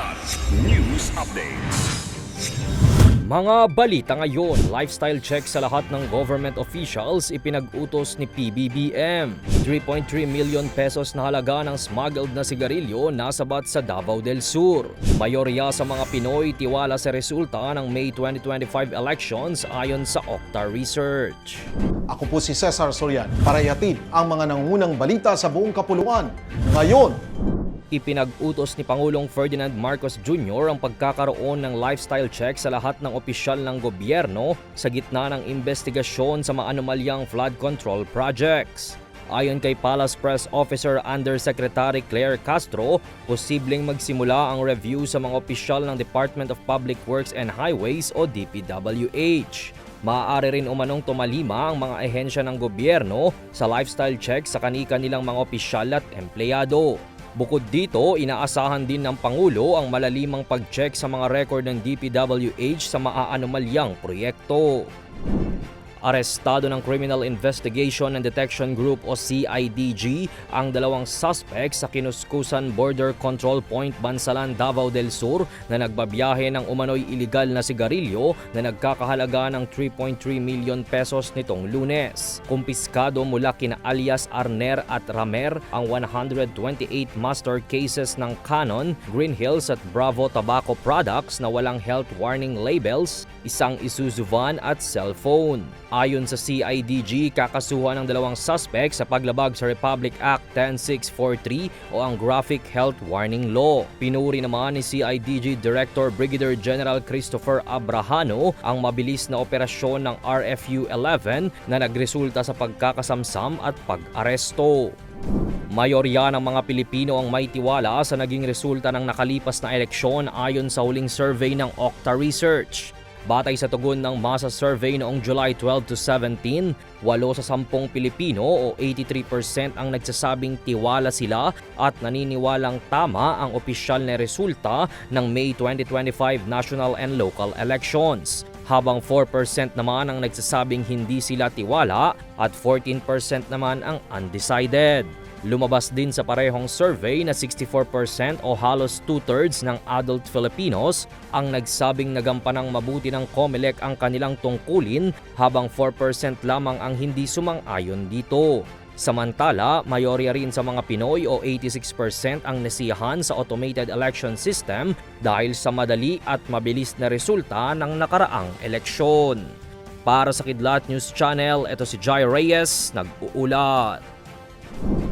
Kilat News Updates. Mga balita ngayon, lifestyle check sa lahat ng government officials ipinag-utos ni PBBM. 3.3 million pesos na halaga ng smuggled na sigarilyo nasabat sa Davao del Sur. Mayorya sa mga Pinoy tiwala sa resulta ng May 2025 elections ayon sa Okta Research. Ako po si Cesar Sorian para ihatid ang mga nangunang balita sa buong kapuluan. Ngayon, Ipinag-utos ni Pangulong Ferdinand Marcos Jr. ang pagkakaroon ng lifestyle check sa lahat ng opisyal ng gobyerno sa gitna ng investigasyon sa maanomalyang flood control projects. Ayon kay Palace Press Officer Undersecretary Claire Castro, posibleng magsimula ang review sa mga opisyal ng Department of Public Works and Highways o DPWH. Maaari rin umanong tumalima ang mga ehensya ng gobyerno sa lifestyle check sa kanika-nilang mga opisyal at empleyado. Bukod dito, inaasahan din ng Pangulo ang malalimang pag-check sa mga record ng DPWH sa maaanomalyang proyekto. Arestado ng Criminal Investigation and Detection Group o CIDG ang dalawang suspect sa Kinuskusan Border Control Point Bansalan, Davao del Sur na nagbabiyahe ng umano'y iligal na sigarilyo na nagkakahalaga ng 3.3 million pesos nitong lunes. Kumpiskado mula kina alias Arner at Ramer ang 128 master cases ng Canon, Green Hills at Bravo Tobacco products na walang health warning labels, isang Isuzu van at cellphone. Ayon sa CIDG, kakasuhan ng dalawang suspect sa paglabag sa Republic Act 10643 o ang Graphic Health Warning Law. Pinuri naman ni CIDG Director Brigadier General Christopher Abrahano ang mabilis na operasyon ng RFU 11 na nagresulta sa pagkakasamsam at pag-aresto. Mayorya ng mga Pilipino ang may tiwala sa naging resulta ng nakalipas na eleksyon ayon sa huling survey ng Okta Research. Batay sa tugon ng masa survey noong July 12 to 17, 8 sa 10 Pilipino o 83% ang nagsasabing tiwala sila at naniniwalang tama ang opisyal na resulta ng May 2025 national and local elections. Habang 4% naman ang nagsasabing hindi sila tiwala at 14% naman ang undecided. Lumabas din sa parehong survey na 64% o halos two-thirds ng adult Filipinos ang nagsabing nagampanang mabuti ng COMELEC ang kanilang tungkulin habang 4% lamang ang hindi sumang-ayon dito. Samantala, mayorya rin sa mga Pinoy o 86% ang nasiyahan sa automated election system dahil sa madali at mabilis na resulta ng nakaraang eleksyon. Para sa Kidlat News Channel, ito si Jai Reyes, nag-uulat.